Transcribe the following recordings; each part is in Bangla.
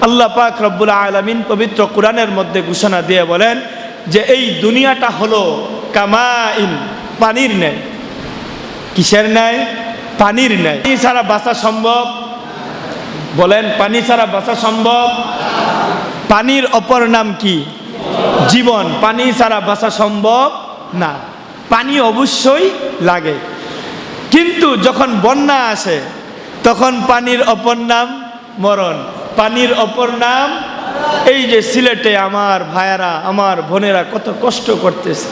আল্লাহ পাক রব্বুল আলমিন পবিত্র কোরআনের মধ্যে ঘোষণা দিয়ে বলেন যে এই দুনিয়াটা হলো কামাইন পানির ন্যায়। কিসের ন্যায়? পানির ন্যায়। পানি ছাড়া বাঁচা সম্ভব? বলেন, পানি ছাড়া বাঁচা সম্ভব? পানির অপর নাম কি? জীবন। পানি ছাড়া বাঁচা সম্ভব না। পানি অবশ্যই লাগে। কিন্তু যখন বন্যা আসে, তখন পানির অপর নাম মরণ। পানির অপর নাম? এই যে সিলেটে আমার ভাইয়ারা, আমার বোনেরা কত কষ্ট করতেছে।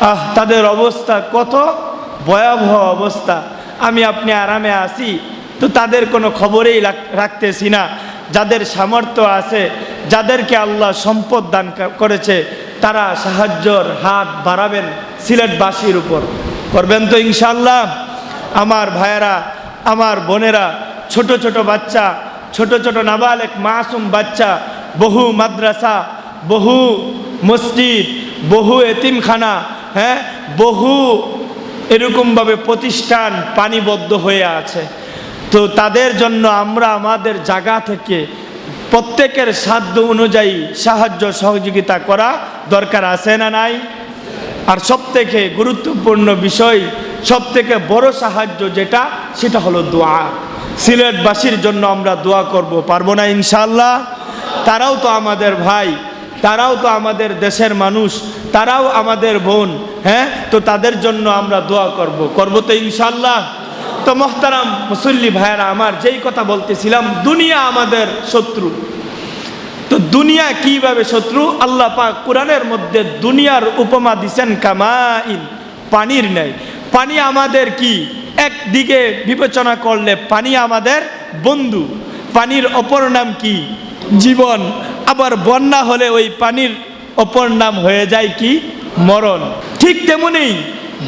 আহ, তাদের অবস্থা কত ভয়াবহ অবস্থা। আমি আপনি আরামে আছি, তো তাদের কোনো খবরেই রাখ- রাখতেছি না। যাদের সামর্থ্য আছে, যাদেরকে আল্লাহ সম্পদ দান করেছে, তারা সাহায্যর হাত বাড়াবেন সিলেটবাসীর উপর। করবেন তো ইনশাল্লাহ আমার ভাইয়েরা, আমার বোনেরা, ছোট ছোট বাচ্চা ছোট ছোট নাবালেক, মাসুম বাচ্চা, বহু মাদ্রাসা, বহু মসজিদ, বহু এতিমখানা হ্যাঁ? বহু এরকমভাবে প্রতিষ্ঠান পানিবদ্ধ হয়ে আছে। তো তাদের জন্য আমরা আমাদের জায়গা থেকে প্রত্যেকের সাধ্য অনুযায়ী সাহায্য, সহযোগিতা করা দরকার আছে না নাই? আর সব থেকে গুরুত্বপূর্ণ বিষয় সব থেকে বড় সাহায্য যেটা, সেটা হলো দোয়া। সিলেটবাসীর জন্য আমরা দোয়া করব, পারব না ইনশাল্লাহ তারাও তো আমাদের ভাই, তারাও তো আমাদের দেশের মানুষ, তারাও আমাদের বোন হ্যাঁ? তো তাদের জন্য আমরা দোয়া করব করব তো ইনশাল্লাহ তো মোহতারাম মুসল্লি ভাইয়েরা আমার, যেই কথা বলতেছিলাম, দুনিয়া আমাদের শত্রু। তো দুনিয়া কীভাবে শত্রু? আল্লাহ পাক কোরআনের মধ্যে দুনিয়ার উপমা দিছেন, কামাইন পানির নেয় পানি আমাদের কি? একদিকে বিবেচনা করলে পানি আমাদের বন্ধু। পানির অপর নাম কি? জীবন। আবার বন্যা হলে ওই পানির অপর নাম হয়ে যায় কি? মরণ। ঠিক তেমনি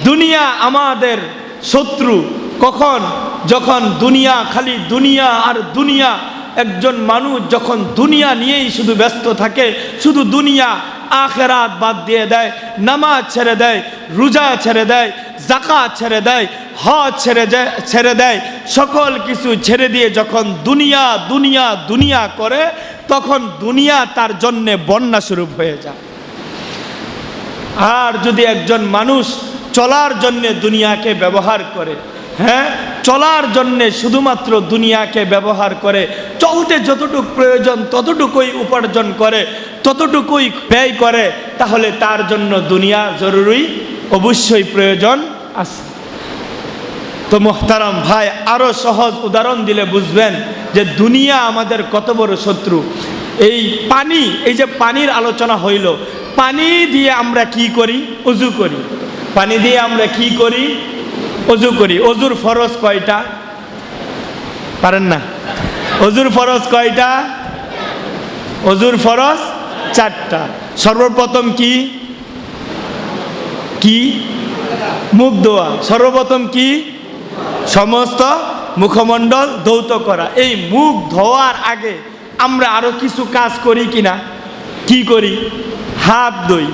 দুনিয়া আমাদের শত্রু। কখন? যখন দুনিয়া, খালি দুনিয়া আর দুনিয়া। একজন মানুষ যখন দুনিয়া নিয়েই শুধু ব্যস্ত থাকে, শুধু দুনিয়া আখেরাত বাদ দিয়ে দেয়, নামাজ ছেড়ে দেয়, রোজা ছেড়ে দেয় জাকাত ছেড়ে দেয়, হজ ছেড়ে ছেড়ে দেয়, সকল কিছু ছেড়ে দিয়ে যখন দুনিয়া দুনিয়া দুনিয়া করে, তখন দুনিয়া তার জন্যে বন্যা স্বরূপ হয়ে যায়। আর যদি একজন মানুষ চলার জন্যে দুনিয়াকে ব্যবহার করে হ্যাঁ? চলার জন্যে শুধুমাত্র দুনিয়াকে ব্যবহার করে, চলতে যতটুকু প্রয়োজন ততটুকুই উপার্জন করে, ততটুকুই ব্যয় করে, তাহলে তার জন্য দুনিয়া জরুরি, অবশ্যই প্রয়োজন আছে। তো মোহতারাম ভাই আরও সহজ উদাহরণ দিলে বুঝবেন যে দুনিয়া আমাদের কত বড় শত্রু। এই পানি, এই যে পানির আলোচনা হইল, পানি দিয়ে আমরা কি করি? উজু করি। পানি দিয়ে আমরা কি করি? অজু করি। অজুর ফরজ কয়টা? পারেন না? অজুর ফরজ কয়টা? অজুর ফরজ চারটা। সর্বপ্রথম কি? কি? মুখ ধোয়া। সর্বপ্রথম কি? সমস্ত মুখমণ্ডল ধৌত করা। এই মুখ ধোয়ার আগে আমরা আরও কিছু কাজ করি কিনা? কি করি? হাত দই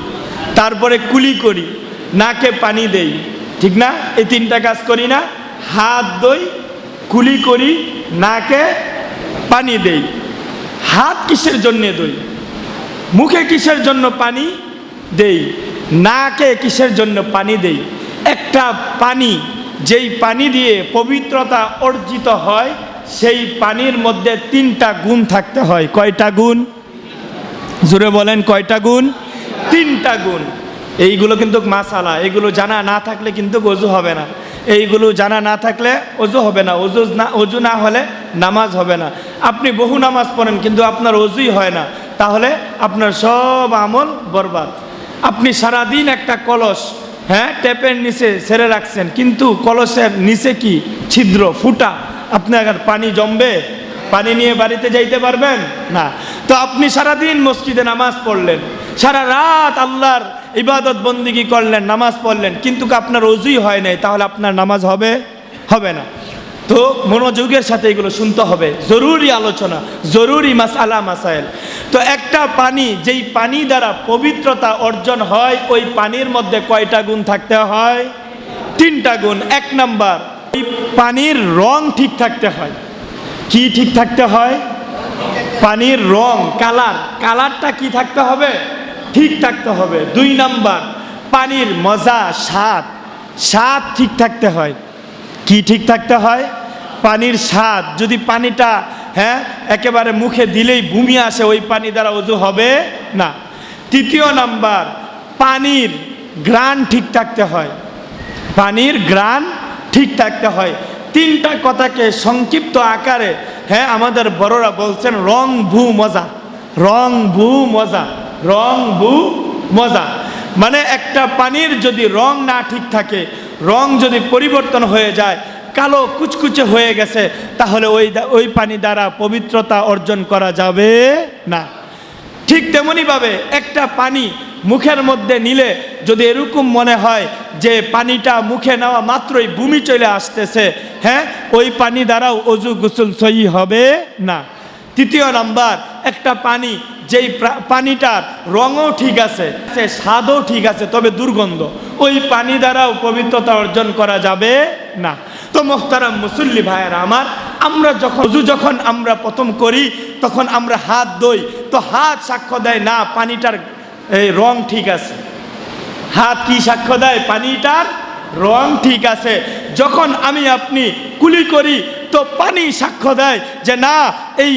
তারপরে কুলি করি। নাকে পানি দেই। ঠিক না? এই তিনটা কাজ করি না। হাত দই কুলি করি, নাকে পানি দেই। হাত কিসের জন্যে দই মুখে কিসের জন্য পানি দেই? নাকে কিসের জন্য পানি দেই? একটা পানি, যেই পানি দিয়ে পবিত্রতা অর্জিত হয়, সেই পানির মধ্যে তিনটা গুণ থাকতে হয়। কয়টা গুণ? জুড়ে বলেন, কয়টা গুণ? তিনটা গুণ। এইগুলো কিন্তু মাসালা এগুলো জানা না থাকলে কিন্তু অজু হবে না। এইগুলো জানা না থাকলে অজু হবে না। অজু না অজু না হলে নামাজ হবে না। আপনি বহু নামাজ পড়েন কিন্তু আপনার অজুই হয় না। তাহলে আপনার সব আমল বরবাদ। আপনি সারাদিন একটা কলস হ্যাঁ ট্যাপের নিচে ছেড়ে রাখছেন, কিন্তু কলসের নিচে কি? ছিদ্র, ফুটা। আপনার পানি জমবে পানি নিয়ে বাড়িতে যাইতে পারবেন? না। তো আপনি সারাদিন মসজিদে নামাজ পড়লেন। সারা রাত আল্লাহর ইবাদত বন্দিগি করলেন, নামাজ পড়লেন। কিন্তু আপনার অজুই হয় নাই, তাহলে আপনার নামাজ হবে? হবে না। তো মনোযোগের সাথে এগুলো শুনতে হবে। জরুরি আলোচনা, জরুরি মাসালা, মাসাইল। তো একটা পানি, যেই পানি দ্বারা পবিত্রতা অর্জন হয়, ওই পানির মধ্যে কয়টা গুণ থাকতে হয়? তিনটা গুণ। এক নাম্বার, ওই পানির রং ঠিক থাকতে হয়। কি ঠিক থাকতে হয়? পানির রং, কালার। কালারটা কি থাকতে হবে? ঠিক থাকতে হবে। দুই নাম্বার, পানির মজা, স্বাদ। স্বাদ ঠিক থাকতে হয়। কি ঠিক থাকতে হয়? পানির স্বাদ। যদি পানিটা হ্যাঁ একেবারে মুখে দিলেই ভূমি আসে, ওই পানি দ্বারা অজু হবে না। তৃতীয় নাম্বার, পানির গ্রান ঠিক থাকতে হয়। পানির গ্রান ঠিক থাকতে হয়। তিনটা কথাকে সংক্ষিপ্ত আকারে হ্যাঁ আমাদের বড়রা বলছেন, রং ভু মজা। রং ভু মজা। রং ভু মজা। মানে একটা পানির যদি রং না ঠিক থাকে, রং যদি পরিবর্তন হয়ে যায়, কালো কুচকুচে হয়ে গেছে, তাহলে ওই ওই পানি দ্বারা পবিত্রতা অর্জন করা যাবে না। ঠিক তেমনইভাবে একটা পানি মুখের মধ্যে নিলে যদি এরকম মনে হয় যে পানিটা মুখে নেওয়া মাত্রই ভূমি চলে আসতেছে হ্যাঁ ওই পানি দ্বারাও অজু গোসল সহি হবে না। তৃতীয় নাম্বার, একটা পানি, যেই পানিটার রঙও ঠিক আছে, সে স্বাদও ঠিক আছে, তবে দুর্গন্ধ। ওই পানি দ্বারাও পবিত্রতা অর্জন করা যাবে না। তো মোহতারাম মুসল্লি ভাইয়েরা আমার, আমরা যখন, অজু যখন আমরা প্রথম করি, তখন আমরা হাত দই তো হাত সাক্ষ্য দেয়, না, পানিটার এই রং ঠিক আছে। হাত কি সাক্ষ্য দেয়? পানিটার রং ঠিক আছে। যখন আমি আপনি কুলি করি, তো পানি সাক্ষ্য দেয় যে না, এই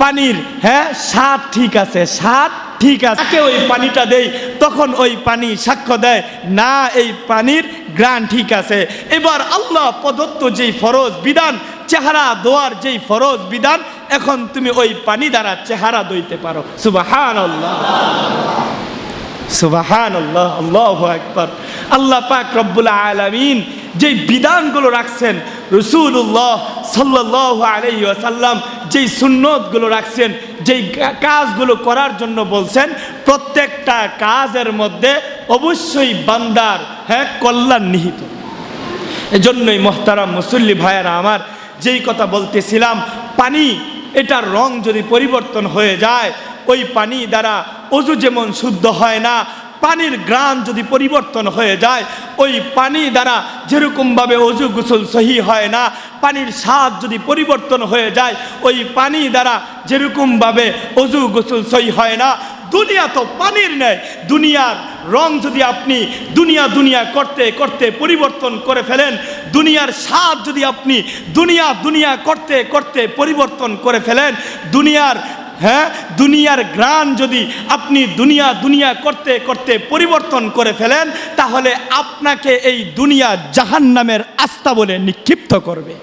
পানির হ্যাঁ স্বাদ ঠিক আছে, স্বাদ ঠিক আছে। তাকে ওই পানিটা দেই, তখন ওই পানি সাক্ষ্য দেয়, না, এই পানির গ্রান ঠিক আছে। এবার আল্লাহ প্রদত্ত যেই ফরজ বিধান, চেহারা দোয়ার যেই ফরজ বিধান, এখন তুমি ওই পানি দ্বারা চেহারা দইতে পারো। সুবাহান আল্লাহ সুবাহান আল্লাহ আল্লাহ একবার আল্লাহ পাক রব্বুল আলমিন যেই বিধানগুলো রাখছেন রসুল্লাহ সাল্লাহ আলহি আসাল্লাম যেই সুন্নতগুলো রাখছেন, যেই কাজগুলো করার জন্য বলছেন, প্রত্যেকটা কাজের মধ্যে অবশ্যই বান্দার হ্যাঁ কল্যাণ নিহিত। এজন্যই মোহতারাম মুসল্লি ভাইয়েরা আমার, যেই কথা বলতেছিলাম, পানি, এটার রং যদি পরিবর্তন হয়ে যায় ওই পানি দ্বারা অজু যেমন শুদ্ধ হয় না, পানির গ্রান যদি পরিবর্তন হয়ে যায়, ওই পানি দ্বারা যেরকমভাবে অজু গোসল সহি হয় না, পানির স্বাদ যদি পরিবর্তন হয়ে যায়, ওই পানি দ্বারা যেরকমভাবে অজু গোসল সহি হয় না, দুনিয়া তো পানির নেয় দুনিয়ার রং যদি আপনি দুনিয়া দুনিয়া করতে করতে পরিবর্তন করে ফেলেন, দুনিয়ার স্বাদ যদি আপনি দুনিয়া দুনিয়া করতে করতে পরিবর্তন করে ফেলেন, দুনিয়ার হ্যাঁ? দুনিয়ার গ্রান যদি আপনি দুনিয়া দুনিয়া করতে করতে পরিবর্তন করে ফেলেন, তাহলে আপনাকে এই দুনিয়া জাহান নামের আস্থা বলে নিক্ষিপ্ত করবে।